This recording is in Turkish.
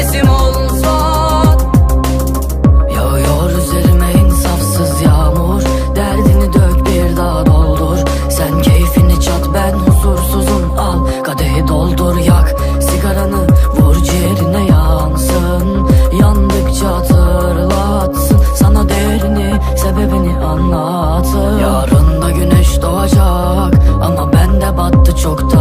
nefesim olsa Yağıyor üzerime insafsız yağmur. Derdini dök bir daha doldur. Sen keyfini çat ben huzursuzum. Al kadehi doldur yak. Sigaranı Vur ciğerine yansın. Yandıkça hatırlatsın. Sana değerini sebebini anlatsın. Yarın da güneş doğacak. Ama bende battı çoktan.